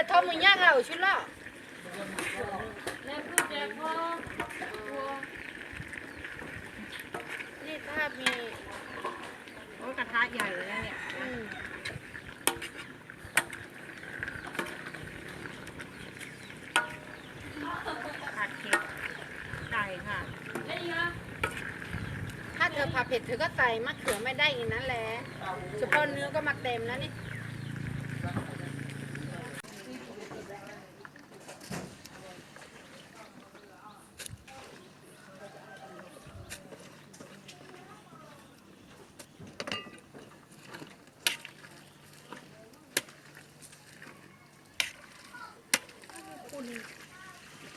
แต่ทอมือย่างเราชุดละแล้วพูดแจกพอนี่ถ้ามีโอ้ยกระทะใหญ่เลยนะเนี่ยอืมผัดเผ็ดไก่ค่ะแล้วอีกอะ ถ้าเธอผัดเผ็ดเธอก็ใส่มะเขือไม่ได้อีกนั่นแหละเฉพาะเนื้อก็มาเต็มแล้วนี่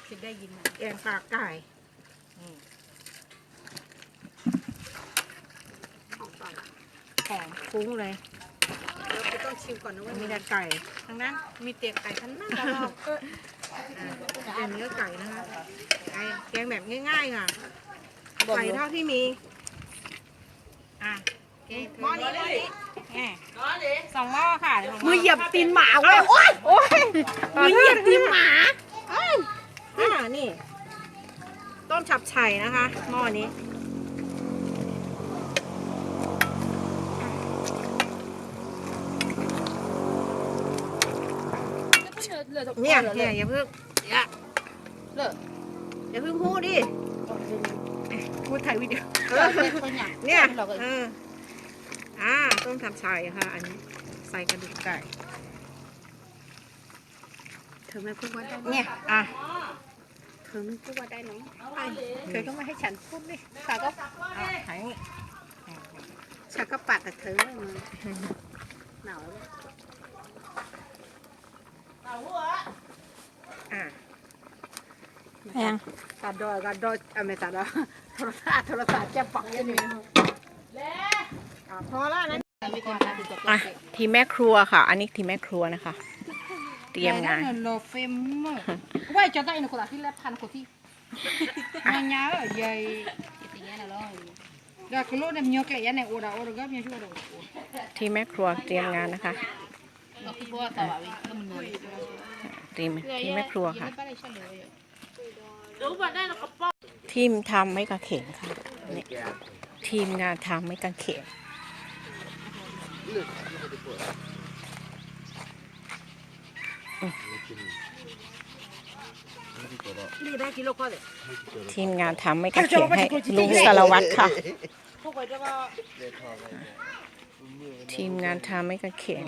จะได้ยินไหมแกงปลาไก่ของก่อนหอมฟุ้งเลยแล้วกูต้องชิมก่อนนะว่ามีมีแต่ไก่ทั้งนั้นมีเตียงไก่ทั้งนั้นแล้วก็เป็นเนื้อไก่นะคะไก่แกงแบบง่ายๆค่ะ ไก่เท่าที่มี อะโอเค หม้อนี้หม้อนี้แหมสองหม้อค่ะสงมือเหยียบตีนหมาเว้ยโอ๊ยโอ้ยมือเหยียบตีนหมาอ่านี่ ต้นฉับไฉนะคะหม้อนี้ เนี่ยเนี่ยอย่าเพิ่งอย่าเลิกอย่าเพิ่งพูดดิ พูดถ่ายวิดีโอเออเป็นคนอย่างเนี่ยเราก็เออ อ่าต้มทำชายค่ะ อันนี้ใส่กระดูกไก่เธอไม่พูดว่าได้เนี่ยอะเธอไม่พูดว่าได้น้องไปเธอก็ไม่ให้ฉันพูดดิสาก็อะถ่ายนี่ฉันก็ปัดแต่เธอเลยมึงหนาวเลยอะแพงตัดดอยกัดดอยเออไม่ตัดดอยโทรศัพท์โทรศัพท์จะปักอยังนี้อะ พอแล้วนะไม่ต้องตัดติดอะทีมแม่ครัวค่ะ อันนี้ทีมแม่ครัวนะคะ เตรียมงานโลเฟมว่าจะได้ในคนละที่แลบพันคนที่งานยาวใหญ่ติงเงี้ยนะล้อ Dah keluar dah minyak lek ya nek ora ora gam ya sudah. ทีมแม่ครัวเตรียมงานนะคะก็คือว่าต่อไปก็มันน้อยทีมทีมแม่ครัวค่ะไม่ได้เฉลยทีมทำไม่กระเขงค่ะนี่ทีมงานทำไม่กางเขน ทีมงานทำไม่กางเขนให้ลุงสารวัตรค่ะ ทีมงานทำไม่กางเขน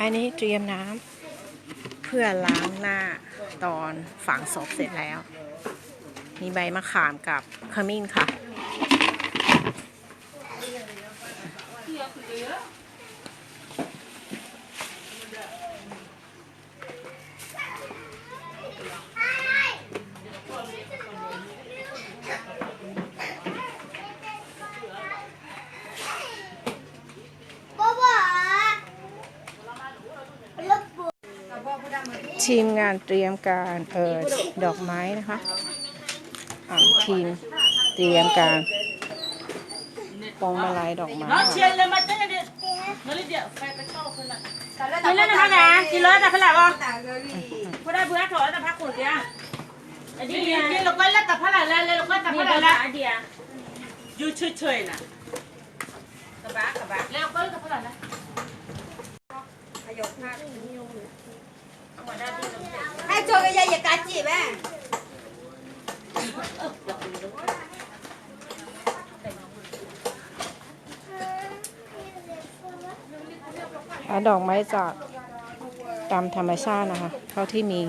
อันนี้เตรียมน้ำเพื่อล้างหน้าตอนฝังศพเสร็จแล้ว มีใบมะขามกับขมิ้นค่ะ ทีมงานเตรียมการเออดอกไม้นะคะอ่าทีมเตรียมการปองมาลายดอกไม้ค่ะ Đi lên nào nè, chị lớn là phải làm không? Cô đây bữa thổi là phát cột kìa. Đi đi đi lục quay lên tập phát là lên lên lục quay tập phát là lên. Cái dây và cá chị bé. หาดอกไม้จากตามธรรมชาตินะคะ เท่าที่มี